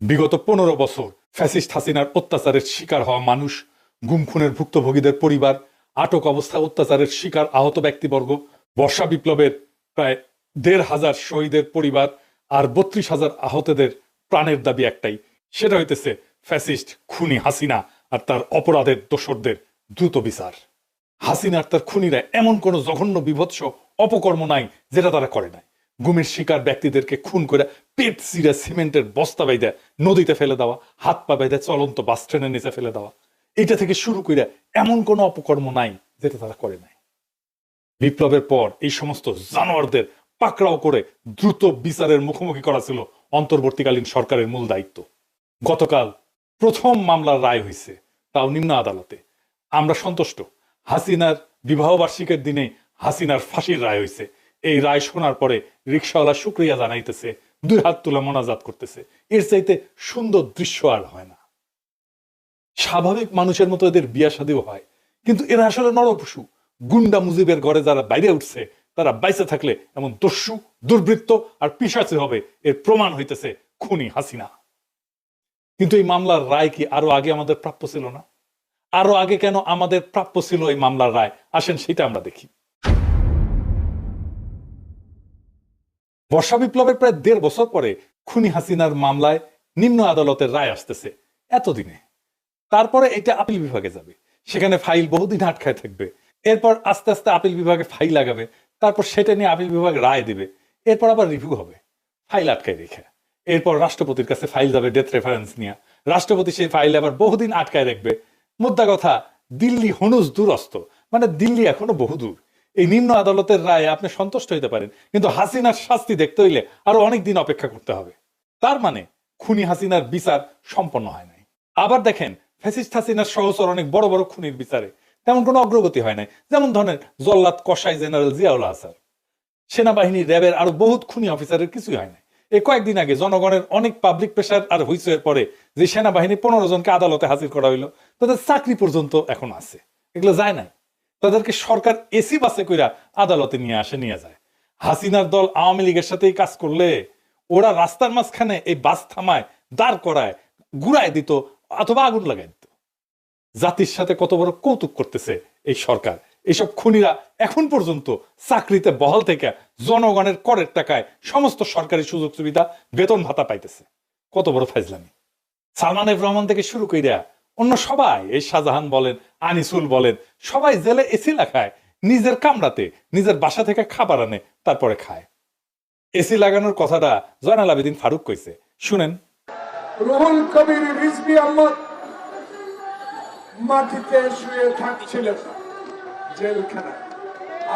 বিগত পনেরো বছর ফ্যাসিস্ট হাসিনার অত্যাচারের শিকার হওয়া মানুষ গুম খুনের ভুক্তভোগীদের পরিবার, আটক অবস্থায় অত্যাচারের শিকার আহত ব্যক্তিবর্গ, বর্ষা বিপ্লবের প্রায় দেড় হাজার শহীদের পরিবার আর বত্রিশ হাজার আহতদের প্রাণের দাবি একটাই, সেটা হইতেছে ফ্যাসিস্ট খুনি হাসিনা আর তার অপরাধের দোসরদের দ্রুত বিচার। হাসিনার তার খুনিরা এমন কোনো জঘন্য বিভৎস অপকর্ম নাই যেটা তারা করে নাই। গুমের শিকার ব্যক্তিদেরকে খুন করে পেট সিরে সিমেন্টের বস্তা বাইদে নদীতে ফেলে দেওয়া, হাত পা বাইদে চলন্ত বাস ট্রেনের নিচে ফেলে দেওয়া। এটা থেকে শুরু করে এমন কোনো অপকর্ম নাই যেটা তারা করে নাই। বিপ্লবের পর এই সমস্ত জানোয়ারদের পাকড়াও করে দ্রুত বিচারের মুখোমুখি করা ছিল অন্তর্বর্তীকালীন সরকারের মূল দায়িত্ব। গতকাল প্রথম মামলার রায় হয়েছে, তাও নিম্ন আদালতে। আমরা সন্তুষ্ট, হাসিনার বিবাহ বার্ষিকের দিনে হাসিনার ফাঁসির রায় হয়েছে। এই রায় শোনার পরে রিক্সাওয়ালা শুক্রিয়া জানাইতেছে, দুই হাত তুলে মোনাজাত করতেছে। এর চাইতে সুন্দর দৃশ্য আর হয় না। স্বাভাবিক মানুষের মতো এদের বিয়া শাদিও হয়, কিন্তু এরা আসলে নরপশু। গুন্ডা মুজিবের ঘরে যারা বাইরে উঠছে, তারা বাইসে থাকলে এমন দস্যু, দুর্বৃত্ত আর পিসাচে হবে, এর প্রমাণ হইতেছে খুনি হাসিনা। কিন্তু এই মামলার রায় কি আরও আগে আমাদের প্রাপ্য ছিল না? আরও আগে কেন আমাদের প্রাপ্য ছিল এই মামলার রায়? আসেন সেটা আমরা দেখি। বর্ষা বিপ্লবের প্রায় দেড় বছর পরে খুনি হাসিনার মামলায় নিম্ন আদালতের রায় আসতেছে এতদিনে। তারপরে এটা আপিল বিভাগে যাবে। সেখানে ফাইল বহুদিন আটকায় থাকবে। এরপর আস্তে আস্তে আপিল বিভাগে ফাইল লাগাবে। তারপর সেটা নিয়ে আপিল বিভাগ রায় দিবে। এরপর আবার রিভিউ হবে। ফাইল আটকায় রেখে। এরপর রাষ্ট্রপতির কাছে ফাইল যাবে ডেথ রেফারেন্স নিয়ে। রাষ্ট্রপতি সেই ফাইল আবার বহুদিন আটকায় রাখবে। মুদ্রা কথা, দিল্লি হনুজ দূরস্থ মানে দিল্লি এখনও বহুদূর। এই নিম্ন আদালতের রায়ে আপনি সন্তুষ্ট হইতে পারেন। কিন্তু হাসিনার শাস্তি দেখতে হইলে আরও অনেক দিন অপেক্ষা করতে হবে। তার মানে খুনি হাসিনার বিচার সম্পন্ন হয় নাই। আবার দেখেন, ফ্যাসিস্ট হাসিনার সহচর অনেক বড় বড় খুনির বিচারে তেমন কোনো অগ্রগতি হয় নাই। যেমন ধরেন জল্লাদ কসাই জেনারেল জিয়াউল আসার সেনাবাহিনী র্যাবের আরও বহুত খুনি অফিসারের কিছুই হয় নাই। এই কয়েকদিন আগে জনগণের অনেক পাবলিক প্রেশার আর হুইসের পরে যে সেনাবাহিনী পনেরো জনকে আদালতে হাজির করা হইল, তাদের চাকরি পর্যন্ত এখন আছে। এগুলো যায় নাই। তাদেরকে সরকার এসি বাসে কইরা আদালতে নিয়ে আসে, নিয়ে যায়। হাসিনার দল আওয়ামী লীগের সাথেই কাজ করলে ওরা রাস্তার মাঝখানে এই বাস থামায়, দাঁড় করায়, ঘুরায় দিত অথবা আগুন লাগাই দিত। জাতির সাথে কত বড় কৌতুক করতেছে এই সরকার। এইসব খুনিরা এখন পর্যন্ত চাকরিতে বহাল থেকে জনগণের করের টাকায় সমস্ত সরকারি সুযোগ সুবিধা বেতন ভাতা পাইতেছে। কত বড় ফাইজলামি। সালমান রহমান থেকে শুরু কইরা অন্য সবাই এই শাহজাহান বলেন আনিসুল বলেন সবাই জেলে এসি লাগায় নিজের কামড়াতে নিজের বাসা থেকে খাবার আনে তারপরে খায়। এসি লাগানোর কথাটা জয়নাল আবেদিন ফারুক কইছে। শুনেন। রুহুল কবির রিজবি আহমদ মাটিতে শুয়ে থাকছিলেন জেলখানায়।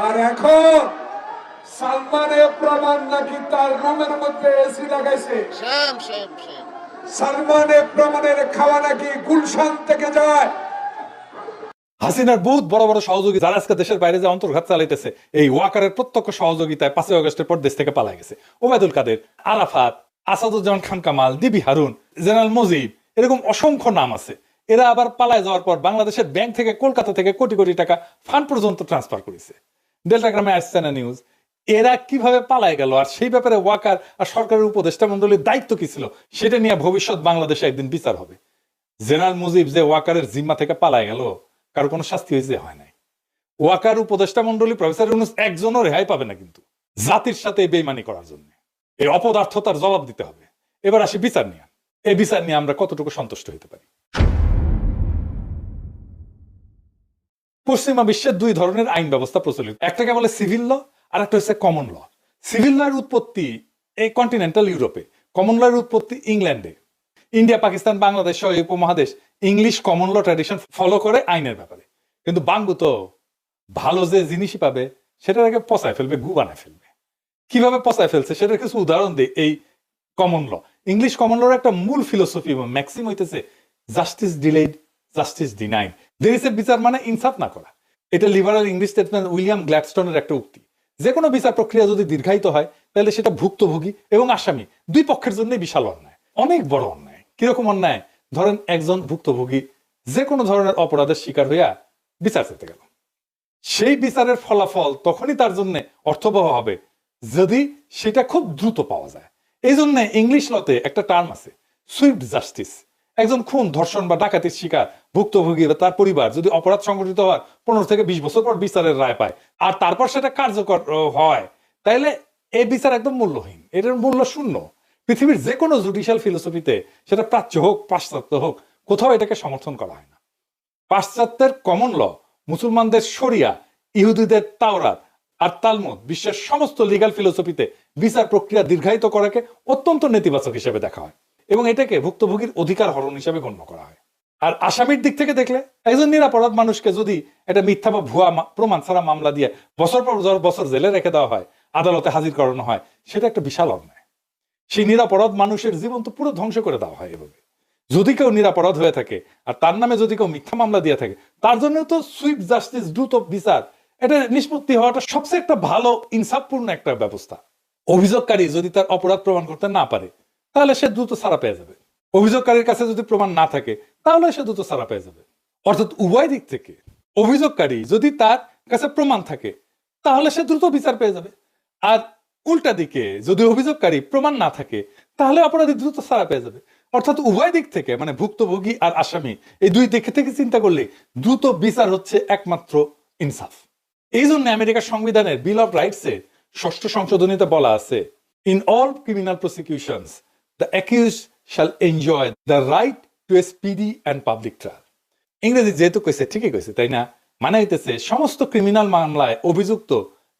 আর এখন সালমানের প্রমাণ নাকি তার রুমের মধ্যে এসি লাগাইছে? Shame, shame, shame. প্রমাণের খাওয়া নাকি গুলশান থেকে যায়। হাসিনার বড় বড় সহযোগী যারা আজকে দেশের বাইরে যে অন্তর্ঘাত চালাইতেছে, এই ওয়াকারের প্রত্যক্ষ সহযোগিতায় পাঁচই আগস্টের পর দেশ থেকে পালাই গেছে। ওবায়দুল কাদের, আরাফাত, আসাদুজ্জামান খান কামাল দিবি হারুন, জেনারেল মুজিব, এরকম অসংখ্য নাম আছে। এরা আবার পালায় যাওয়ার পর বাংলাদেশের ব্যাংক থেকে কলকাতা থেকে কোটি কোটি টাকা ফান্ড পর্যন্ত ট্রান্সফার করেছে। ডেল্টাগ্রামে আসছে না নিউজ। এরা কীভাবে পালায় গেল? আর সেই ব্যাপারে ওয়াকার আর সরকারের উপদেষ্টা মন্ডলীর দায়িত্ব কি ছিল? সেটা নিয়ে ভবিষ্যৎ বাংলাদেশে একদিন বিচার হবে। জেনারেল মুজিব যে ওয়াকারের জিম্মা থেকে পালায় গেল, কারও কোনো শাস্তি হয়েছে? হয় নাই। ওয়াকার উপদেষ্টা মন্ডলী প্রফেসর ইউনুস একজনও রেহাই পাবে না কিন্তু, জাতির সাথে বেইমানি করার জন্য। এই অপদার্থতার জবাব দিতে হবে। এবার আসি বিচার নিয়ে। এই বিচার নিয়ে আমরা কতটুকু সন্তুষ্ট হতে পারি? পশ্চিমা বিশ্বের দুই ধরনের আইন ব্যবস্থা প্রচলিত। একটাকে বলে সিভিল ল আর একটা হচ্ছে কমন ল সিভিল ল এর উৎপত্তি এই কন্টিনেন্টাল ইউরোপে কমন ল এর উৎপত্তি ইংল্যান্ডে ইন্ডিয়া পাকিস্তান বাংলাদেশ সহ উপমহাদেশ English common law tradition follow করে আইনের ব্যাপারে। কিন্তু বাঙ্গু তো ভালো যে জিনিসই পাবে, সেটার আগে পচায় ফেলবে গু বানায় ফেলবে। কীভাবে পচায় ফেলছে, সেটার কিছু উদাহরণ দিই এই কমন ল ইংলিশ কমন লর একটা মূল ফিলোসফি এবং ম্যাক্সিম হইতেছে জাস্টিস ডিলেড জাস্টিস ডিনাইড দেরিসের বিচার মানে ইনসাফ না করা। এটা লিবারাল ইংলিশ স্টেটমেন্ট উইলিয়াম গ্ল্যাডস্টোনের একটা উক্তি। যে কোনো বিচার প্রক্রিয়া যদি দীর্ঘায়িত হয়, তাহলে সেটা ভুক্তভোগী এবং আসামি দুই পক্ষের জন্য বিশাল অন্যায়, অনেক বড় অন্যায়। কীরকম অন্যায়? ধরেন একজন ভুক্তভোগী যে কোনো ধরনের অপরাধের শিকার হইয়া বিচার চেতে গেল। সেই বিচারের ফলাফল তখনই তার জন্য অর্থবহ হবে, যদি সেটা খুব দ্রুত পাওয়া যায়। এই জন্য ইংলিশ লতে একটা টার্ম আছে, সুইফট জাস্টিস। একজন খুন, ধর্ষণ বা ডাকাতির শিকার, ভুক্তভোগী বা তার পরিবার যদি অপরাধ সংঘটিত হওয়ার পনেরো থেকে বিশ বছর পর বিচারের রায় পায়। আর তারপর সেটা কার্যকর হয়। তাইলে এই বিচার একদম মূল্যহীন। এটার মূল্য শূন্য। পৃথিবীর যে কোনো জুডিশিয়াল ফিলোসফিতে সেটা প্রাচ্য হোক, পাশ্চাত্য হোক, কোথাও এটাকে সমর্থন করা হয় না। পাশ্চাত্যের কমন ল মুসলমানদের শরিয়া, ইহুদিদের তাওরাত আর তালমুদ, বিশ্বের সমস্ত লিগাল ফিলোসফিতে বিচার প্রক্রিয়া দীর্ঘায়িত করাকে অত্যন্ত নেতিবাচক হিসেবে দেখা হয়। এবং এটাকে ভুক্তভোগীর অধিকার হরণ হিসেবে গণ্য করা হয়। আর আসামির দিক থেকে দেখলে, একজন নিরাপরাধ মানুষকে যদি এটা মিথ্যা বা ভুয়া প্রমাণ ছাড়া মামলা দিয়ে বছর পর বছর- জেলে রেখে দেওয়া হয়, আদালতে হাজির করানো হয়, সেটা একটা বিশাল অন্যায়। সেই নিরাপরাধ মানুষের জীবন তো পুরো ধ্বংস করে দেওয়া হয় এভাবে। যদি কেউ নিরাপরাধ হয়ে থাকে, আর তার নামে যদি কেউ মিথ্যা মামলা দিয়ে থাকে, তার জন্য তো সুইফট জাস্টিস দ্রুত বিচার, এটা নিষ্পত্তি হওয়াটা সবচেয়ে একটা ভালো, ইনসাফপূর্ণ একটা ব্যবস্থা। অভিযোগকারী যদি তার অপরাধ প্রমাণ করতে না পারে তাহলে সে দ্রুত ছাড়া পেয়ে যাবে। অভিযোগকারীর কাছে যদি প্রমাণ না থাকে, তাহলে সে দ্রুত ছাড়া পেয়ে যাবে। অর্থাৎ উভয় দিক থেকে অভিযোগকারী যদি তার কাছে প্রমাণ থাকে, তাহলে সে দ্রুত বিচার পেয়ে যাবে। আর উল্টা দিকে যদি অভিযোগকারী প্রমাণ না থাকে, তাহলে অপরাধী দ্রুত ছাড়া পেয়ে যাবে। অর্থাৎ উভয় দিক থেকে মানে ভুক্তভোগী আর আসামি, এই দুই দিক থেকে চিন্তা করলে দ্রুত বিচার হচ্ছে একমাত্র ইনসাফ। এই জন্য আমেরিকার সংবিধানের বিল অফ রাইটস ষষ্ঠ সংশোধনীতে বলা আছে in all criminal prosecutions the accused shall enjoy the right to a speedy and public trial ইংরেজি যেহেতু কইছে, ঠিকই কইছে, তাই না? মানে হইতেছে, সমস্ত ক্রিমিনাল মামলায় অভিযুক্ত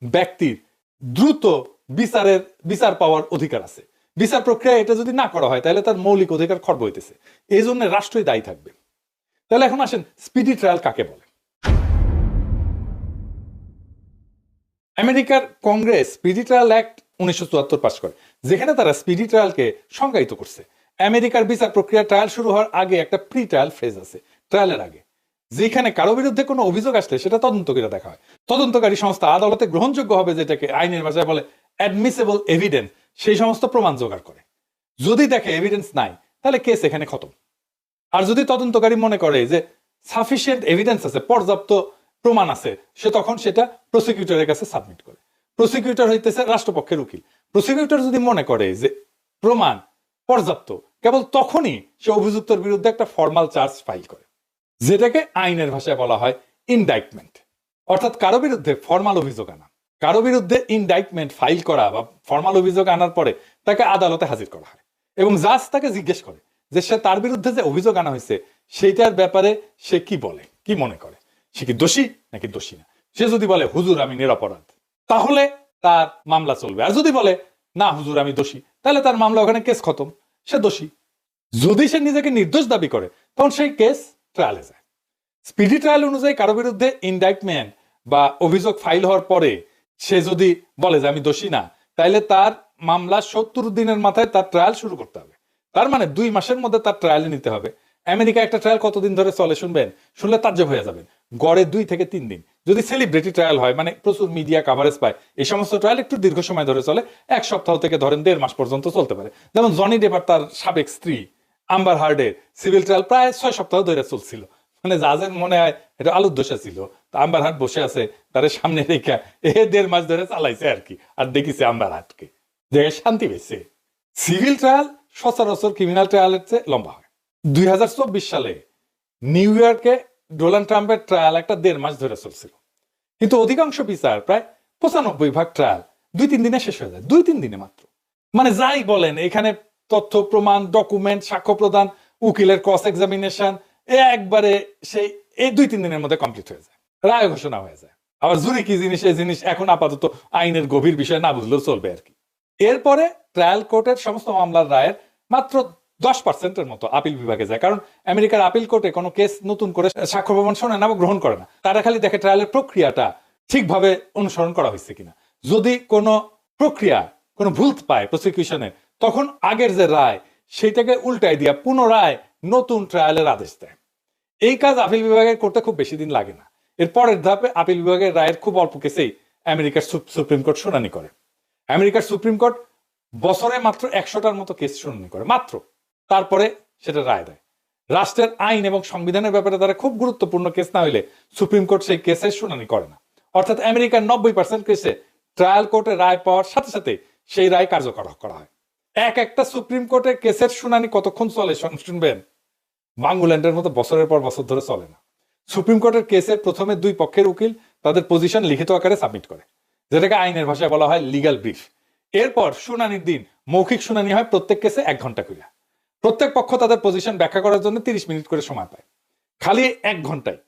ব্যক্তির দ্রুত বিচারের, বিচার পাওয়ার অধিকার আছে। বিচার প্রক্রিয়া এটা যদি না করা হয়, তাহলে তার মৌলিক অধিকার খর্ব হইতেছে। এই জন্য রাষ্ট্রই দায়ী থাকবে। তাহলে এখন আসেন স্পিডি ট্রায়াল কাকে বলে? আমেরিকার কংগ্রেস স্পিডি ট্রায়াল অ্যাক্ট উনিশশো পাশ করে, যেখানে তারা স্পিডি ট্রায়ালকে সংজ্ঞায়িত করছে। আমেরিকার বিচার প্রক্রিয়া ট্রায়াল শুরু হওয়ার আগে একটা প্রি ট্রায়াল ফেজ আছে ট্রায়ালের আগে, যেখানে কারও বিরুদ্ধে কোনো অভিযোগ আসলে সেটা তদন্ত করে দেখা হয়। তদন্তকারী সংস্থা আদালতে গ্রহণযোগ্য হবে যেটাকে আইনের ভাষায় বলে অ্যাডমিসেবল এভিডেন্স সেই সমস্ত প্রমাণ জোগাড় করে। যদি দেখে এভিডেন্স নাই, তাহলে কেস এখানে খতম। আর যদি তদন্তকারী মনে করে যে সাফিসিয়েন্ট এভিডেন্স আছে, পর্যাপ্ত প্রমাণ আছে, সে তখন সেটা প্রসিকিউটরের কাছে সাবমিট করে। প্রসিকিউটর হইতেছে রাষ্ট্রপক্ষের উকিল। প্রসিকিউটর যদি মনে করে যে প্রমাণ পর্যাপ্ত, কেবল তখনই সে অভিযুক্তর বিরুদ্ধে একটা ফর্মাল চার্জ ফাইল করে, যেটাকে আইনের ভাষায় বলা হয় ইনডাইটমেন্ট অর্থাৎ কারও বিরুদ্ধে ফর্মাল অভিযোগ আনা, কারও বিরুদ্ধে ইনডাইটমেন্ট ফাইল করা বা ফর্মাল অভিযোগ আনার পরে তাকে আদালতে হাজির করা হয় এবং জাজ তাকে জিজ্ঞেস করে যে সে তার বিরুদ্ধে যে অভিযোগ আনা হয়েছে, সেইটার ব্যাপারে সে কি বলে, কি মনে করে? সে কি দোষী নাকি দোষী না? সে যদি বলে, হুজুর, আমি নিরপরাধ। তাহলে তার মামলা চলবে। আর যদি বলে, না হুজুর, আমি দোষী, তাহলে তার মামলা ওখানে কেস খতম। সে দোষী। যদি সে নিজেকে নির্দোষ দাবি করে, তখন সেই কেস ট্রায়ালে যায়। স্পিডি ট্রায়াল অনুযায়ী কারও বিরুদ্ধে ইনডাইটমেন্ট বা অভিযোগ ফাইল হওয়ার পরে সে যদি বলে যে, আমি দোষী না তাহলে তার মামলা সত্তর দিনের মাথায় তার ট্রায়াল শুরু করতে হবে। তার মানে দুই মাসের মধ্যে তার ট্রায়ালে নিতে হবে। আমেরিকা একটা ট্রায়াল কতদিন ধরে চলে শুনবেন? শুনলে তাজ্জব হয়ে যাবেন। গড়ে দুই থেকে তিন দিন। যদি সেলিব্রিটি ট্রায়াল হয় মানে প্রচুর মিডিয়া কাভারেজ পায়, এই সমস্ত ট্রায়াল একটু দীর্ঘ সময় ধরে চলে, এক সপ্তাহ থেকে ধরেন দেড় মাস পর্যন্ত চলতে পারে। যেমন জনি ডেপার তার সাবেক স্ত্রী আম্বার হার্ডের সিভিল ট্রায়াল প্রায় ছয় সপ্তাহ ধরে চলছিল। মানে জাজের মনে হয়, এটা আলুর দোষা ছিল। তো আম্বার হাট বসে আছে, তার সামনে রেখা, এ দেড় মাস ধরে চালাইছে আর কি, আর দেখিছে আম্বার হাটকে দেখে শান্তি পেয়েছে। সিভিল ট্রায়াল সচরাচর ক্রিমিনাল ট্রায়ালের চেয়ে লম্বা হয়। দুই হাজার চব্বিশ সালে নিউ ইয়র্কে ডোনাল্ড ট্রাম্পের ট্রায়াল একটা দেড় মাস ধরে চলছিল। কিন্তু অধিকাংশ বিচার প্রায় পঁচানব্বই ভাগ ট্রায়াল দুই তিন দিনে শেষ হয়ে যায়, দুই তিন দিনে মাত্র। মানে যাই বলেন, এখানে তথ্য, প্রমাণ ডকুমেন্ট সাক্ষ্য প্রদান, উকিলের ক্রস এক্সামিনেশন একবারে সেই এই দুই তিন দিনের মধ্যে কমপ্লিট হয়ে যায়, রায় ঘোষণা হয়ে যায়। আবার জুরি কি জিনিস এই জিনিস এখন আপাতত আইনের গভীর বিষয় না বুঝলেও চলবে আর কি। এরপরে ট্রায়াল কোর্টের সমস্ত মামলার রায়ের মাত্র দশ পার্সেন্টের মতো আপিল বিভাগে যায়। কারণ আমেরিকার আপিল কোর্টে কোনো কেস নতুন করে সাক্ষ্য প্রমাণ শোনে না বা গ্রহণ করে না। তারা খালি দেখে ট্রায়ালের প্রক্রিয়াটা ঠিকভাবে অনুসরণ করা হয়েছে কিনা। যদি কোনো প্রক্রিয়া, কোনো ভুল পায় প্রসিকিউশনে তখন আগের যে রায়, সেইটাকে উল্টাই দিয়া পুনরায় নতুন ট্রায়ালের আদেশ দেয়। এই কাজ আপিল বিভাগের করতে খুব বেশি দিন লাগে না। এর পরের ধাপে আপিল বিভাগের রায়ের খুব অল্প কেসেই আমেরিকার সুপ্রিম কোর্ট শুনানি করে। আমেরিকার সুপ্রিম কোর্ট বছরে মাত্র একশোটার মতো কেস শুনানি করে। মাত্র। তারপরে সেটা রায় দেয়। রাষ্ট্রের আইন এবং সংবিধানের ব্যাপারে তারা খুব গুরুত্বপূর্ণ কেস না হইলে সুপ্রিম কোর্ট সেই কেসের শুনানি করে না। অর্থাৎ আমেরিকার নব্বই পার্সেন্ট কেসে ট্রায়াল কোর্টে রায় পাওয়ার সাথে সাথে সেই রায় কার্যকর করা হয়। এক একটা সুপ্রিম কোর্টের কেসের শুনানি কতক্ষণ চলে শুনবেন? বাংলাল্যান্ডের মতো বছরের পর বছর ধরে চলে না। সুপ্রিম কোর্টের কেসের প্রথমে দুই পক্ষের উকিল তাদের পজিশন লিখিত আকারে সাবমিট করে, যেটাকে আইনের ভাষায় বলা হয় লিগাল ব্রিফ এরপর শুনানির দিন মৌখিক শুনানি হয় প্রত্যেক কেসে এক ঘণ্টা করে প্রত্যেক পক্ষ তাদের পজিশন ব্যাখ্যা করার জন্য তিরিশ মিনিট করে সময় পায়। খালি এক ঘন্টায়।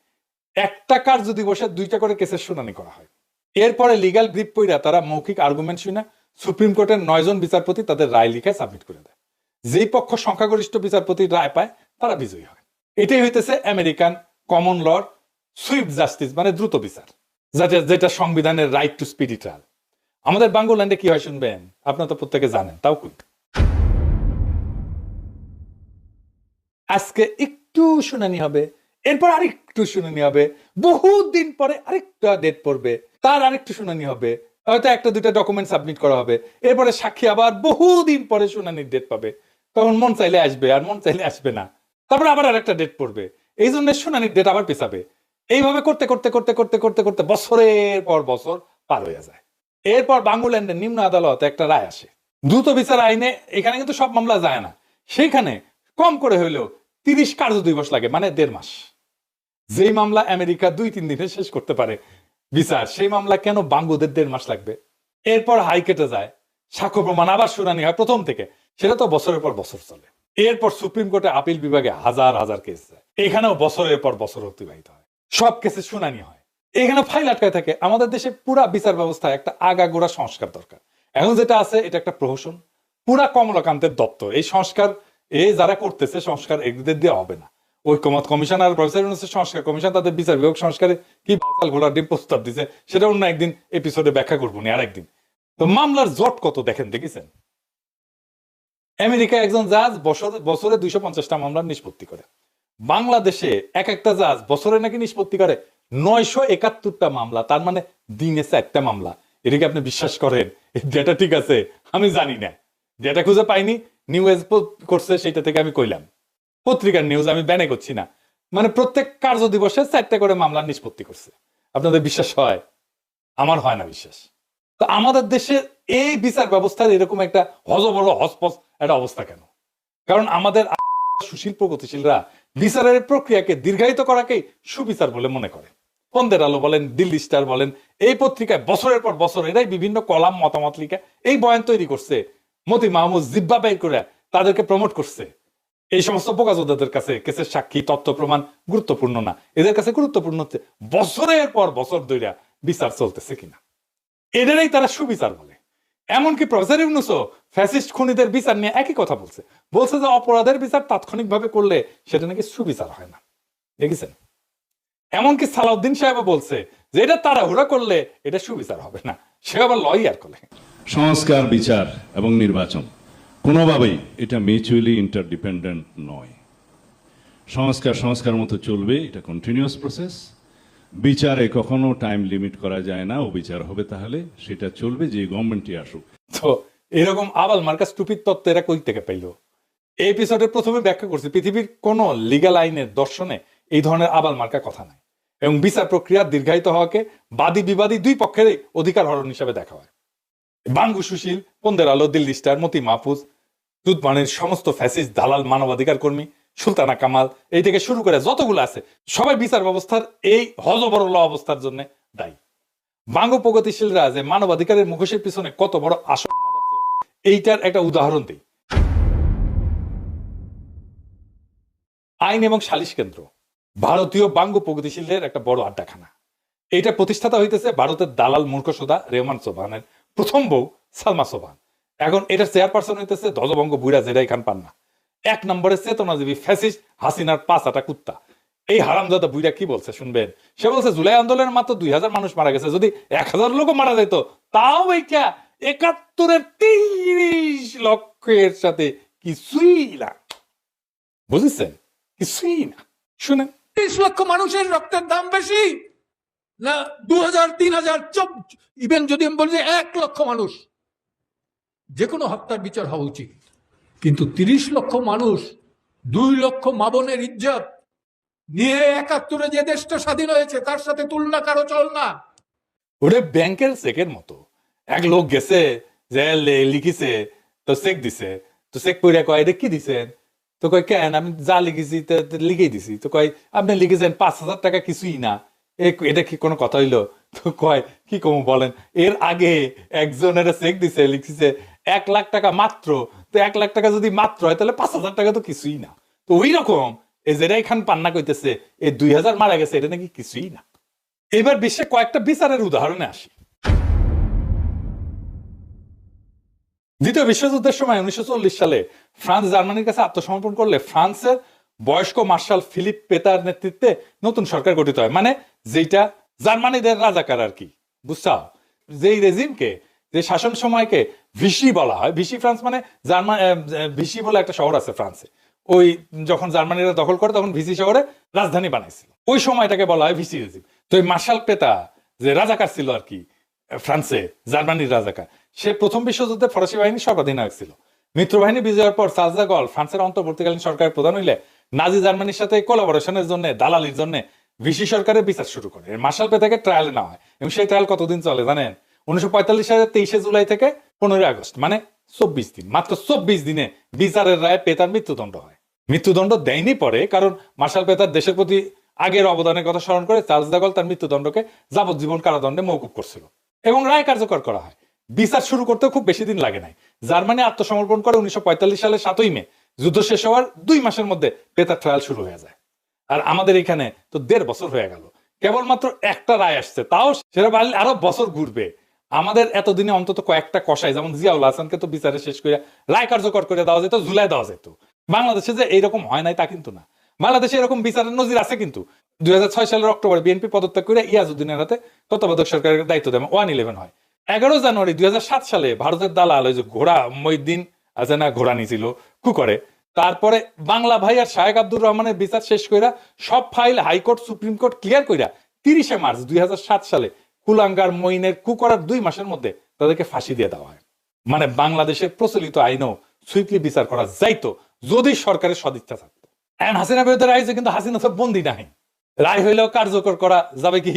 একটা কার্য দিবসে দুইটা করে কেসের শুনানি করা হয়। এরপরে লিগাল ব্রিফ পইরা তারা মৌখিক আর্গুমেন্ট শুনে সুপ্রিম কোর্টের নয়জন বিচারপতি তাদের রায় লিখে সাবমিট করে দেয়। যেই পক্ষ সংখ্যাগরিষ্ঠ বিচারপতি রায় পায়, তারা বিজয়ী হয়। এটাই হইতেছে আমেরিকান কমন লর সুইফট জাস্টিস মানে দ্রুত বিচার যেটা যেটা সংবিধানের রাইট টু স্পিডি ট্রায়াল আমাদের বাংলাল্যান্ডে কি হয় শুনবেন? আপনারা তো প্রত্যেকে জানেন, তাও কই? আজকে একটু শুনানি হবে, এরপর আরেকটু শুনানি হবে, বহুত দিন পরে আরেকটা ডেট পড়বে, তার আরেকটু শুনানি হবে, হয়তো একটা দুটা ডকুমেন্ট সাবমিট করা হবে, এরপরে সাক্ষী আবার বহুদিন পরে শুনানির ডেট পাবে, তখন মন চাইলে আসবে আর মন চাইলে আসবে না, তারপর আবার আরেকটা ডেট পড়বে, এই জন্য শুনানির ডেট আবার পেছাবে, এইভাবে করতে করতে করতে করতে করতে করতে বছরের পর বছর পার হয়ে যায়, এরপর বাংলাল্যান্ডের নিম্ন আদালত একটা রায় আসে, দ্রুত বিচার আইনে, এখানে কিন্তু সব মামলা যায় না, সেইখানে কম করে হইলেও তিরিশ কার্য দিবস লাগে মানে দেড় মাস। যেই মামলা আমেরিকা দুই, তিন দিনে শেষ করতে পারে, বিচার, সেই মামলা কেন বাঙ্গুদের দেড় মাস লাগবে? এরপর হাইকোর্টে যায়, সাক্ষ্য প্রমাণ আবার শুনানি হয় প্রথম থেকে, সেটা তো বছরের পর বছর চলে। এরপর সুপ্রিম কোর্টে আপিল বিভাগে হাজার হাজার কেস যায়। এখানেও বছরের পর বছর অতিবাহিত হয়। সব কেসে শুনানি হয়। এখানে ফাইল আটকায় থাকে, আমাদের দেশে পুরা বিচার ব্যবস্থায় একটা আগাগোড়া সংস্কার দরকার। এখন যেটা আছে, এটা একটা প্রহসন। পুরা কমলাকান্তের দপ্তর, এই সংস্কার এই যারা করতেছে সংস্কার এদের দিয়ে হবে না। ঐক্যমত কমিশন আর প্রফেসর ইউনুসের সংস্কার কমিশন, তাদের বিচার বিভাগ সংস্কারে কি বাচাল ঘোড়ার ডিম প্রস্তাব দিছে, সেটা অন্য একদিন এপিসোডে ব্যাখ্যা করব নি আরেকদিন। তো মামলার জট কত দেখেন, দেখেছেন? আমেরিকা একজন জাজ বছরে বছরে দুইশো পঞ্চাশটা মামলার নিষ্পত্তি করে। বাংলাদেশে এক একটা জাজ বছরে নাকি নিষ্পত্তি করে নয়শো একাত্তরটা মামলা, তার মানে দিনে একটা মামলা। এটাকে আপনি বিশ্বাস করেন? ডেটা ঠিক আছে? আমি জানি না। ডেটা খুঁজে পাইনি নিউজ করছে সেটা থেকে আমি কইলাম। পত্রিকার নিউজ আমি ব্যানে করছি না। মানে প্রত্যেক কার্য দিবসে চারটা করে মামলা নিষ্পত্তি করছে। আপনাদের বিশ্বাস হয়? আমার হয় না বিশ্বাস। তো আমাদের দেশে এই বিচার ব্যবস্থার এরকম একটা হজবড় হসপস একটা অবস্থা কেন? কারণ আমাদের সুশীল প্রগতিশীলরা বিচারের প্রক্রিয়াকে দীর্ঘায়িত করাকেই সুবিচার বলে মনে করে। পন্দের আলো বলেন, দিল্লি স্টার বলেন, এই পত্রিকায় বছরের পর বছর এরাই বিভিন্ন কলাম, মতামত লিখে এই বয়ান তৈরি করছে। মতি মাহমুদ জিব্বা বের করে তাদেরকে প্রমোট করছে। এই সমস্ত বোকাজোদাদের কাছে কেসের সাক্ষী, তথ্য, প্রমাণ গুরুত্বপূর্ণ না। এদের কাছে গুরুত্বপূর্ণ হচ্ছে বছরের পর বছর ধরে বিচার চলতেছে কিনা। এদেরই তারা সুবিচার বলে। এমনকি প্রফেসর ইউনুসও ফ্যাসিস্ট খুনিদের বিচার নিয়ে একই কথা বলছে। বলছে যে অপরাধের বিচার তাৎক্ষণিকভাবে করলে সেটা নাকি সুবিচার হয় না। দেখেছেন? এমনকি সালাউদ্দিন সাহেব বলছে যে এটা তাড়াহুড়া করলে এটা সুবিচার হবে না। সে আবার লয়ার করে সংস্কার, বিচার এবং নির্বাচন। কোনোভাবেই এটা মিউচুয়ালি ইন্টারডিপেন্ডেন্ট নয়। সংস্কার সংস্কার মতো চলবে, এটা কন্টিনিউয়াস প্রসেস বিচারে কখনো টাইম লিমিট করা যায় না ও বিচার হবে তাহলে সেটা চলবে, যে গভর্নমেন্টই আসুক। তো এরকম আবাল মার্কা স্টুপিড তত্ত্ব এরা কই থেকে পাইল? এই এপিসোডের প্রথমে ব্যাখ্যা করছি, পৃথিবীর কোন লিগাল আইনের দর্শনে এই ধরনের আবাল মার্কা কথা নাই। এবং বিচার প্রক্রিয়া দীর্ঘায়িত হওয়াকে বাদী বিবাদী দুই পক্ষেরই অধিকার হরণ হিসাবে দেখা হয়। বাঙ্গু সুশীল পন্দের আলো দিল্লি স্টার মতি মাহফুজ দুধমানের সমস্ত ফ্যাসিস দালাল মানবাধিকার কর্মী সুলতানা কামাল এই থেকে শুরু করে যতগুলো আছে সবাই বিচার ব্যবস্থার এই হজবরল অবস্থার জন্য দায়ী। বাঙ্গু প্রগতিশীলরা যে মানবাধিকারের মুখোশের পিছনে কত বড় মাদারচোদ, এইটার একটা উদাহরণ দিই। আইন এবং সালিশ কেন্দ্র ভারতীয় বাঙ্গু প্রগতিশীলদের একটা বড় আড্ডাখানা। এইটা প্রতিষ্ঠাতা হইতেছে ভারতের দালাল মূর্খ মূর্খসোদা রেহমান সোভানের প্রথম বউ সালমা সোভান। এখন এটার চেয়ারপারসন হইতেছে ধ্বজভঙ্গ বুড়া জেরাই খান পান্না। এক নম্বরে চেতনাজীবী ফ্যাসিস্ট হাসিনার পাঁচ আটা কুত্তা। এই হারামজাদা বুইরা কি বলছে শুনবেন? সে বলছে, জুলাই আন্দোলনের মাত্র দুই হাজার মানুষ মারা গেছে। যদি এক হাজার লোকও মারা যেত তাও এইটা একাত্তরের তিরিশ লক্ষের সাথে কিছুই না। বুঝেছেন? কিছুই না। শুনেন। তিরিশ লক্ষ মানুষের রক্তের দাম বেশি। না দু হাজার তিন হাজার ইভেন যদি আমি বলি যে এক লক্ষ মানুষ যে কোনো হত্যার বিচার হওয়া উচিত। কিন্তু তিরিশ লক্ষ মানুষ, দুই লক্ষ মাবনের ইজ্জত নিয়ে একাত্তরে যে দেশটা স্বাধীন হয়েছে, তার সাথে তুলনা কারও চল না। ওটা ব্যাংকের চেকের মতো। এক লোক গেছে যে লিখিছে, তো চেক দিছে। তো চেক করে কয়, এটা কি দিছেন? তো কয়, কেন? আমি যা লিখেছি, তা দিছি। তো কয়, আপনি লিখেছেন পাঁচ হাজার টাকা কিছুই না। এটা কি কোনো কথা হইল? তো কয়, কি কম বলেন? এর আগে একজনের চেক দিছে, লিখছে এক লাখ টাকা মাত্র। তো এক লাখ টাকা যদি মাত্র হয়, তাহলে পাঁচ হাজার টাকা তো কিছুই না। তো ওই রকম এই যেটাই খান পান্না কইতেছে, এই দুই হাজার মারা গেছে, এটা নাকি কিছুই না। এবার বিশ্বে কয়েকটা বিচারের উদাহরণে আসি। দ্বিতীয় বিশ্বযুদ্ধের সময় উনিশশো চল্লিশ সালে ফ্রান্স জার্মানির কাছে আত্মসমর্পণ করলে ফ্রান্সের বয়স্ক মার্শাল ফিলিপ পেতার নেতৃত্বে নতুন সরকার গঠিত হয়। মানে যেটা জার্মানিদের রাজাকার আর কি, বুঝছাও? যেই রেজিমকে, যে শাসন সময়কে ভিসি বলা হয়। ভিসি ফ্রান্স মানে জার্মান ভিসি বলে একটা শহর আছে ফ্রান্সে। ওই যখন জার্মানিরা দখল করে তখন ভিসি শহরে রাজধানী বানাইছিল। ওই সময়টাকে বলা হয় ভিসি রেজিম। তো এই মার্শাল পেতা যে রাজাকার ছিল আর কি ফ্রান্সে, জার্মানির রাজাকার, সে প্রথম বিশ্বযুদ্ধে ফরাসি বাহিনীর সর্বাধিনায়ক ছিল। মিত্রবাহিনী বিজয়ের পর সালজা গল ফ্রান্সের অন্তর্বর্তীকালীন সরকারের প্রধান হইলে নাজি জার্মানির সাথে কোলাবোরেশনের জন্য, দালালির জন্য ভিসি সরকারের বিচার শুরু করে। মার্শাল পেতাকে ট্রায়াল নেওয়া হয়। এবং সেই ট্রায়াল কতদিন চলে জানেন? উনিশশো পঁয়তাল্লিশ সালের তেইশে জুলাই থেকে পনেরোই আগস্ট মানে চব্বিশ দিন। মাত্র চব্বিশ দিনে বিচারের রায় পেতার মৃত্যুদণ্ড হয়। মৃত্যুদণ্ড দেয়নি পরে, কারণ মার্শাল পেতার দেশের প্রতি আগের অবদানের কথা স্মরণ করে চার্লস দাগল তার মৃত্যুদণ্ডকে যাবজ্জীবন কারাদণ্ডে মৌকুব করছিল। এবং রায় কার্যকর করা হয়। বিচার শুরু করতে খুব বেশি দিন লাগে নাই। জার্মানি আত্মসমর্পণ করে উনিশশো সালের সাতই মে যুদ্ধ শেষ হওয়ার দুই মাসের মধ্যে পেতার ট্রায়াল শুরু হয়ে যায়। আর আমাদের এখানে তো দেড় বছর হয়ে গেল। কেবলমাত্র একটা রায় আসছে, তাও সেটা পারলে আরও বছর ঘুরবে। আমাদের এতদিনে অন্তত কয়েকটা কষাই যেমন জিয়াউল হাসানকে তো বিচারে শেষ করে রায় কার্যকর করে দেওয়া যেত জুলাই দেওয়া যেত। বাংলাদেশে যে এইরকম হয় নাই তা কিন্তু না। বাংলাদেশে এরকম বিচারের নজির আছে কিন্তু। দুই হাজার ছয় সালের অক্টোবর বিএনপি পদত্যাগ করে ইয়াজউদ্দিনের হাতে তত্ত্বাবধায়ক সরকারের দায়িত্ব দেয়, ওয়ান ইলেভেন হয়। এগারো জানুয়ারি দুই হাজার সাত সালে ভারতের দালাল ওই যে ঘোড়া মহিদ্দিন আছে না ঘোড়া নিছিল কু করে তারপরে বাংলা ভাই আর শাহেক আব্দুর রহমানের বিচার শেষ কইরা সব file high court, supreme court clear কইরা তিরিশে মার্চ দুই হাজার সাত সালে কুলাঙ্গার মইনের কু করার দুই মাসের মধ্যে তাদেরকে ফাঁসি দিয়ে দেওয়া হয়। মানে বাংলাদেশের প্রচলিত আইনও সুইফটলি বিচার করা যাইতো, যদি সরকারের সদিচ্ছা থাকতো। এখন হাসিনা বিরুদ্ধে রায় কিন্তু হাসিনা তো বন্দি নাই রায় হইলেও কার্যকর করা যাবে কি?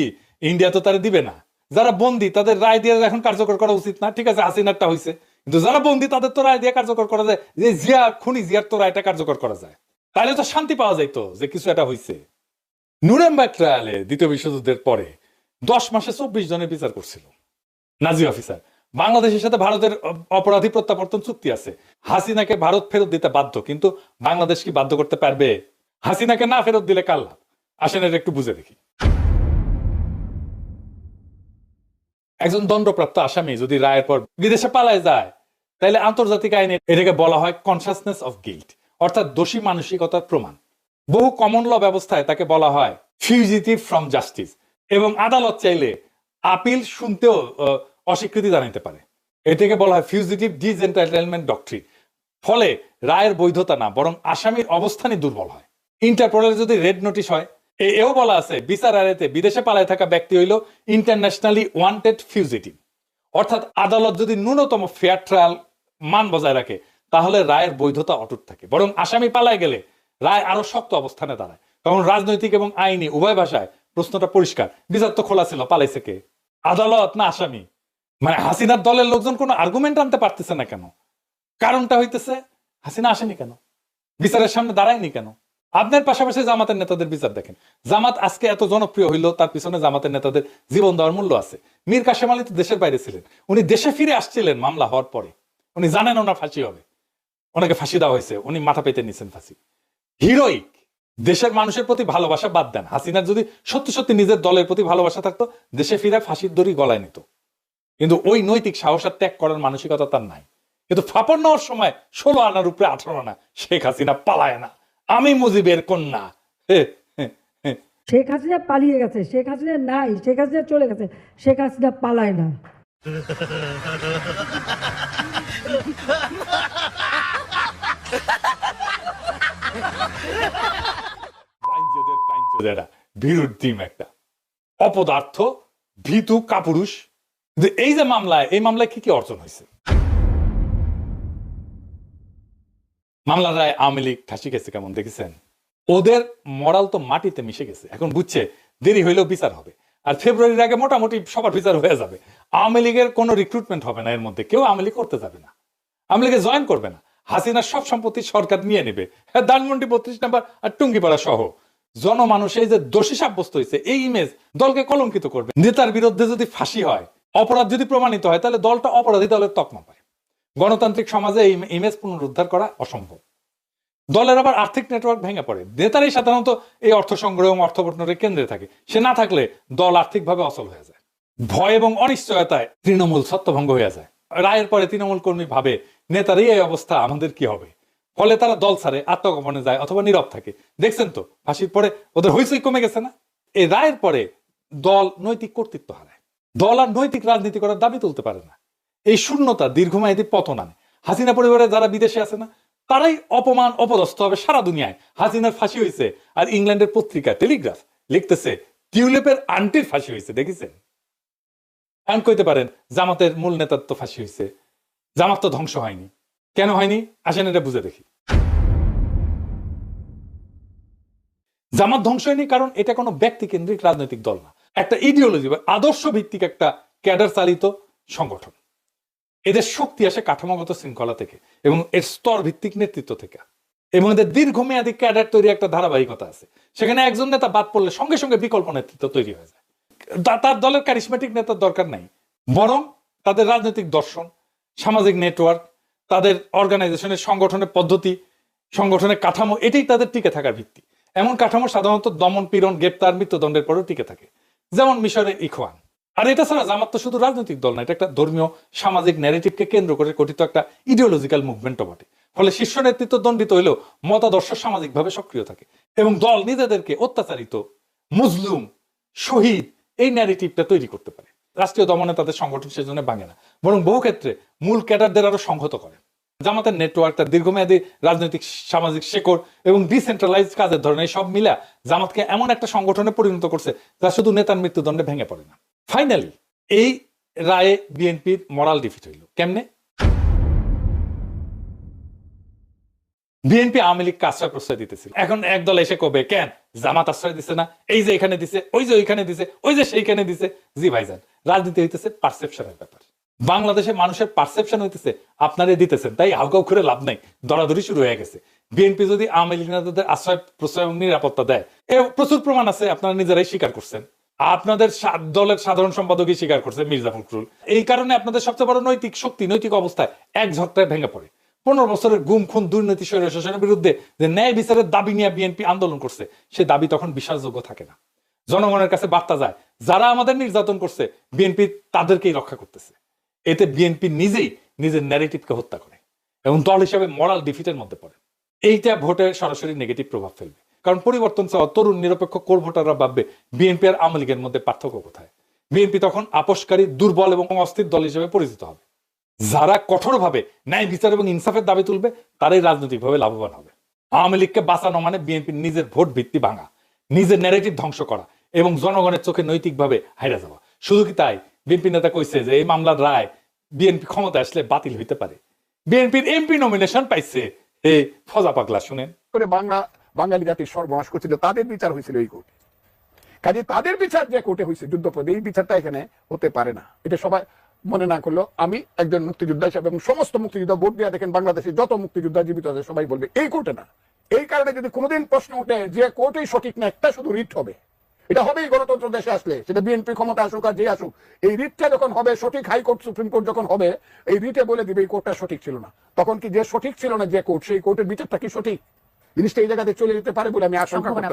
ইন্ডিয়া তো তারা দিবে না। যারা বন্দি, তাদের রায় দিয়ে এখন কার্যকর করা উচিত না। ঠিক আছে, হাসিনারটা হয়েছে কিন্তু যারা বন্দি, তাদের তো রায় দিয়ে কার্যকর করা যায়। যে জিয়া খুনি, জিয়ার তো রায়টা কার্যকর করা যায়। তাহলে তো শান্তি পাওয়া যাইতো যে কিছু একটা হয়েছে নুরেমবার্গ ট্রায়ালে দ্বিতীয় বিশ্বযুদ্ধের পরে, দশ মাসে চব্বিশ জনের বিচার করছিল। Nazi officer. বাংলাদেশের সাথে ভারতের অপরাধী প্রত্যাবর্তন চুক্তি আছে। হাসিনাকে ভারত ফেরত দিতে বাধ্য, কিন্তু বাংলাদেশ কি বাধ্য করতে পারবে? হাসিনাকে না ফেরত দিলে কাল আসেন, এটা একটু বুঝে দেখি। একজন দণ্ডপ্রাপ্ত আসামি যদি রায়ের পর বিদেশে পালায় যায় তাহলে আন্তর্জাতিক আইনে এটাকে বলা হয় কনসাসনেস অফ গিল্ট অর্থাৎ দোষী মানসিকতার প্রমাণ। বহু কমন ল ব্যবস্থায় তাকে বলা হয় ফিউজিটিভ ফ্রম জাস্টিস এবং আদালত চাইলে আপিল শুনতেও অস্বীকৃতি জানাইতে পারে। এটাকে বলা হয় ফিউজিটিভ ডিজেন্টাইটেলমেন্ট ডক্ট্রিন ফলে রায়ের বৈধতা না, বরং আসামির অবস্থানই দুর্বল হয়। ইন্টারপোলের যদি রেড নোটিশ হয় এও বলা আছে, বিচার আয়াতে বিদেশে পালায় থাকা ব্যক্তি হইল ইন্টারন্যাশনালি ওয়ান্টেড ফিউজিটিভ অর্থাৎ আদালত যদি ন্যূনতম ফেয়ার ট্রায়াল মান বজায় রাখে, তাহলে রায়ের বৈধতা অটুট থাকে। বরং আসামি পালায় গেলে রায় আরও শক্ত অবস্থানে দাঁড়ায়। তখন রাজনৈতিক এবং আইনি উভয় ভাষায় প্রশ্নটা পরিষ্কার। বিচার তো খোলা ছিল, পালাইছে কে? আদালত না আসামি? মানে হাসিনার দলের লোকজন কোনো আর্গুমেন্ট আনতে পারতেছে না কেন? কারণটা হইতেছে, হাসিনা আসেনি কেন? বিচারের সামনে দাঁড়ায়নি কেন? আপনার পাশাপাশি জামাতের নেতাদের বিচার দেখেন। জামাত আজকে এত জনপ্রিয় হইল, তার পিছনে জামাতের নেতাদের জীবন দেওয়ার মূল্য আছে। মীর কাশেম আলী তো দেশের বাইরে ছিলেন। উনি দেশে ফিরে আসছিলেন মামলা হওয়ার পরে। উনি জানেন ওনার ফাঁসি হবে। ওনাকে ফাঁসি দেওয়া হয়েছে। উনি মাথা পেতে নিছেন ফাঁসি। হিরোইক, দেশের মানুষের প্রতি ভালোবাসা বাদ দেন। হাসিনার যদি সত্যি সত্যি নিজের দলের প্রতি ভালোবাসা থাকতো, দেশে ফিরে ফাঁসির দড়ি গলায় নিত। কিন্তু ওই নৈতিক সাহস আর ত্যাগ করার মানসিকতা তার নাই। কিন্তু ফাপড় নেওয়ার সময় ষোলো আনার উপরে আঠারো আনা শেখ হাসিনা পালায় না। আমি মুজিবের কন্যা। শেখ হাসিনা পালিয়ে গেছে শেখ হাসিনা নাই শেখ হাসিনা চলে গেছে শেখ হাসিনা পালায় না। টিম একটা। অপদার্থ ভীতু কাপুরুষ। এই যে মামলায় এই মামলায় কি কি অর্জন হয়েছে? মামলার রায় আওয়ামী লীগ ঠাসি গেছে কেমন দেখেছেন? ওদের মরাল তো মাটিতে মিশে গেছে। এখন বুঝছে, দেরি হইলেও বিচার হবে। আর ফেব্রুয়ারির আগে মোটামুটি সবার বিচার হয়ে যাবে। আওয়ামী লীগের কোনো রিক্রুটমেন্ট হবে না এর মধ্যে। কেউ আওয়ামী লীগ করতে যাবে না। আওয়ামী লীগে জয়েন করবে না। হাসিনার সব সম্পত্তি সরকার নিয়ে নেবে। হ্যাঁ ধানমন্ডি বত্রিশ নাম্বার আর টুঙ্গিপাড়া সহ। জনমানুষ এই যে দোষী সাব্যস্ত হয়েছে, এই ইমেজ দলকে কলঙ্কিত করবে। নেতার বিরুদ্ধে যদি ফাঁসি হয়, অপরাধ যদি প্রমাণিত হয়, তাহলে দলটা অপরাধী দলের তকমা পায়। গণতান্ত্রিক সমাজে এই ইমেজ পুনরুদ্ধার করা অসম্ভব। দলের আবার আর্থিক নেটওয়ার্ক ভেঙে পড়ে। নেতারাই সাধারণত এই অর্থ সংগ্রহ এবং অর্থ বন্টনের কেন্দ্রে থাকে। সে না থাকলে দল আর্থিকভাবে অচল হয়ে যায়। ভয় এবং অনিশ্চয়তায় তৃণমূল ছত্রভঙ্গ হয়ে যায়। রায়ের পরে তৃণমূল কর্মী ভাবে, নেতারই এই অবস্থা, আমাদের কি হবে? ফলে তারা দল ছাড়ে, আত্মগোপনে যায় অথবা নীরব থাকে। দেখছেন তো, ফাঁসির পরে ওদের হইচই কমে গেছে না? এই রায়ের পরে দল নৈতিক কর্তৃত্ব হারায়। দল আর নৈতিক রাজনীতি করার দাবি তুলতে পারে না। এই শূন্যতা দীর্ঘমেয়াদী পতন আনে। হাসিনা পরিবারে যারা বিদেশে আছে না, তারাই অপমান, অপদস্থ হবে সারা দুনিয়ায়। হাসিনার ফাঁসি হয়েছে আর ইংল্যান্ডের পত্রিকা টেলিগ্রাফ লিখতেছে, টিউলিপের আন্টির ফাঁসি হয়েছে, দেখেছেন? এখন কইতে পারেন, জামাতের মূল নেতার তো ফাঁসি হয়েছে। জামাত তো ধ্বংস হয়নি। কেন হয়নি? আসেন এটা বুঝে দেখি। জামাত ধ্বংস হয়নি কারণ এটা কোনো ব্যক্তি কেন্দ্রিক রাজনৈতিক দল না। একটা ইডিওলজি বা আদর্শ ভিত্তিক একটা ক্যাডার চালিত সংগঠন। এদের শক্তি আসে কাঠামোগত শৃঙ্খলা থেকে এবং এর স্তর ভিত্তিক নেতৃত্ব থেকে। এবং এদের দীর্ঘমেয়াদী ক্যাডার তৈরি একটা ধারাবাহিকতা আছে। সেখানে একজন নেতা বাদ পড়লে সঙ্গে সঙ্গে বিকল্প নেতৃত্ব তৈরি হয়ে যায়। তার দলের ক্যারিসমেটিক নেতার দরকার নাই। বরং তাদের রাজনৈতিক দর্শন, সামাজিক নেটওয়ার্ক তাদের অর্গানাইজেশনের সংগঠনের পদ্ধতি, সংগঠনের কাঠামো, এটাই তাদের টিকে থাকার ভিত্তি। এমন কাঠামো সাধারণত দমন পীড়ন, গ্রেপ্তার, মৃত্যুদণ্ডের পরেও টিকে থাকে। যেমন মিশরে ইখওয়ান। আর এটা ছাড়া জামাত তো শুধু রাজনৈতিক দল না, এটা একটা ধর্মীয়, সামাজিক ন্যারেটিভকে কেন্দ্র করে গঠিত একটা ইডিওলজিক্যাল মুভমেন্টও বটে। ফলে শীর্ষ নেতৃত্ব দণ্ডিত হইলেও মতাদর্শ সামাজিকভাবে সক্রিয় থাকে এবং দল নিজেদেরকে অত্যাচারিত মুজলুম শহীদ এই ন্যারেটিভটা তৈরি করতে পারে। রাষ্ট্রীয় দমনে তাদের সংগঠন সেজন্য ভাঙে না, বরং বহু ক্ষেত্রে মূল ক্যাডারদের আরও সংহত করে। জামাতের নেটওয়ার্ক তার দীর্ঘমেয়াদী রাজনৈতিক, সামাজিক শেকড় এবং ডিসেন্ট্রালাইজ কাজের ধরনের সব মিলা জামাতকে এমন একটা সংগঠনে পরিণত করছে যা শুধু নেতার মৃত্যুদণ্ডে ভেঙে পড়ে না। ফাইনালি এই রায়ে বিএনপির মরাল ডিফিট হইল। কেমনে? বিএনপি আওয়ামী লীগকে আশ্রয় প্রশ্রয় দিতেছিল। এখন একদল এসে কবে? কেন? জামাত আশ্রয় দিছে না? এই যে এখানে দিছে, ওই যে ওইখানে দিছে, ওই যে সেইখানে দিছে। জি ভাইজান, রাজনীতি হইতেছে পারসেপশনের ব্যাপার। বাংলাদেশে মানুষের পারসেপশন হইতেছে, আপনারে দিতেছেন। তাই হাউকাউ করে লাভ নাই। দরাদরি শুরু হয়ে গেছে। বিএনপি যদি আওয়ামী লীগ নেতাদের আশ্রয় প্রশ্রয় এবং নিরাপত্তা দেয়, এ প্রচুর প্রমাণ আছে, আপনারা নিজেরাই স্বীকার করছেন। আপনাদের দলের সাধারণ সম্পাদকই স্বীকার করছে মির্জা ফখরুল। এই কারণে আপনাদের সবচেয়ে বড় নৈতিক শক্তি, নৈতিক অবস্থায় এক ঝটকায় ভেঙে পড়ে। পনেরো বছরের গুম, খুন, দুর্নীতি, স্বৈর শাসনের বিরুদ্ধে যে ন্যায় বিচারের দাবি নিয়ে বিএনপি আন্দোলন করছে, সে দাবি তখন বিশ্বাসযোগ্য থাকে না। জনগণের কাছে বার্তা যায়, যারা আমাদের নির্যাতন করছে, বিএনপি তাদেরকেই রক্ষা করতেছে। এতে বিএনপি নিজেই নিজের ন্যারেটিভকে হত্যা করে এবং দল হিসাবে মরাল ডিফিটের মধ্যে পড়ে। এইটা ভোটের সরাসরি নেগেটিভ প্রভাব ফেলবে। কারণ পরিবর্তন চাওয়া তরুণ নিরপেক্ষ কোর ভোটাররা ভাববে বিএনপি আর আওয়ামী লীগের মধ্যে পার্থক্য কোথায়? বিএনপি তখন আপোষকারী, দুর্বল এবং অস্থির দল হিসেবে পরিচিত হবে। যারা কঠোরভাবে ন্যায় বিচার এবং ইনসাফের দাবি তুলবে, তারাই রাজনৈতিকভাবে লাভবান হবে। আওয়ামী লীগকে বাঁচানো মানে বিএনপির নিজের ভোট ভিত্তি ভাঙা, নিজের ন্যারেটিভ ধ্বংস করা এবং জনগণের চোখে নৈতিকভাবে হাইরা যাওয়া। শুধু কি তাই? বিএনপি নেতা কইছে যে, এই মামলার রায় বিএনপি ক্ষমতা আসলে বাতিল হইতে পারে। বিএনপির এমপি নমিনেশন পাইছে। এই ফজা পাগলা, শুনেন। বাংলা বাঙালি জাতির সর্বনাশ করছিল, তাদের বিচার হয়েছিল এই কোর্টে। কাজে তাদের বিচার যে কোর্টে হয়েছে যুদ্ধপদে এই বিচারটা এখানে হতে পারে না। এটা সবাই মনে না করল আমি একজন মুক্তিযোদ্ধা হিসাবে এবং সমস্ত মুক্তিযোদ্ধা ভোট দিয়ে দেখেন, বাংলাদেশে যত মুক্তিযোদ্ধা জীবিত আছে, সবাই বলবে, এই কোর্টে না। এই কারণে যদি কোনোদিন প্রশ্ন ওঠে যে কোর্টেই সঠিক না, একটা শুধু রিট হবে। এটা হবেই গণতন্ত্র দেশে আসলে। সেটা বিএনপি ক্ষমতা আসুক আর যে আসুক, এই রিটটা যখন হবে, সঠিক হাইকোর্ট, সুপ্রিম কোর্ট যখন হবে, এই রিটে বলে দিবে, এই কোর্টটা সঠিক ছিল না। তখন কি যে সঠিক ছিল না যে কোর্ট, সেই কোর্টের বিচারটা কি সঠিক? জিনিসটা এই জায়গাতে চলে যেতে পারে বলে আমি আশঙ্কা পান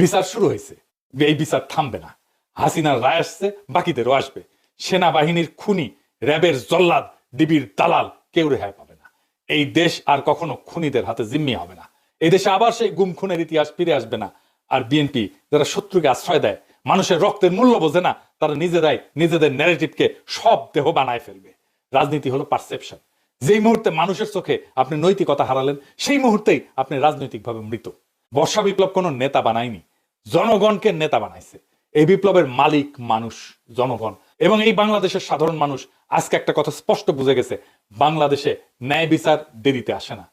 বিচার শুরু হয়েছে। এই বিচার থামবে না। হাসিনার রায় আসছে বাকিদেরও আসবে। সেনাবাহিনীর খুনি র্যাবের জল্লাদ ডিবির দালাল কেউ রেহাই পাবে না। এই দেশ আর কখনো খুনিদের হাতে জিম্মি হবে না। এই দেশে আবার সেই গুম খুনের ইতিহাস ফিরে আসবে না। আর বিএনপি যারা শত্রুকে আশ্রয় দেয় মানুষের রক্তের মূল্য বোঝে না তারা নিজেরাই নিজেদের ন্যারেটিভকে সব দেহ বানায় ফেলবে। রাজনীতি হলো পারসেপশন যেই মুহূর্তে মানুষের চোখে আপনি নৈতিকতা হারালেন, সেই মুহূর্তেই আপনি রাজনৈতিকভাবে মৃত। বর্ষা বিপ্লব কোনো নেতা বানায়নি, জনগণকে নেতা বানাইছে। এই বিপ্লবের মালিক মানুষ, জনগণ। এবং এই বাংলাদেশের সাধারণ মানুষ, আজকে একটা কথা স্পষ্ট বুঝে গেছে, বাংলাদেশে ন্যায় বিচার দেরিতে আসে না।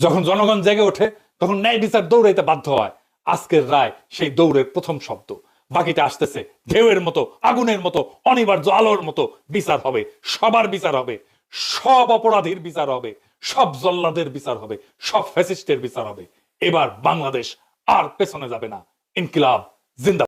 যখন জনগণ জেগে ওঠে, তখন ন্যায় বিচার দৌড়াইতে বাধ্য হয়। আজকের রায় সেই দৌড়ের প্রথম শব্দ। বাকিটা আসতেছে, ঢেউয়ের মতো, আগুনের মতো, অনিবার্য আলোর মতো বিচার হবে, সবার বিচার হবে। সব অপরাধীর বিচার হবে, সব জল্লাদের বিচার হবে, সব ফ্যাসিস্টের বিচার হবে। এবার বাংলাদেশ আর পেছনে যাবে না। ইনকিলাব জিন্দা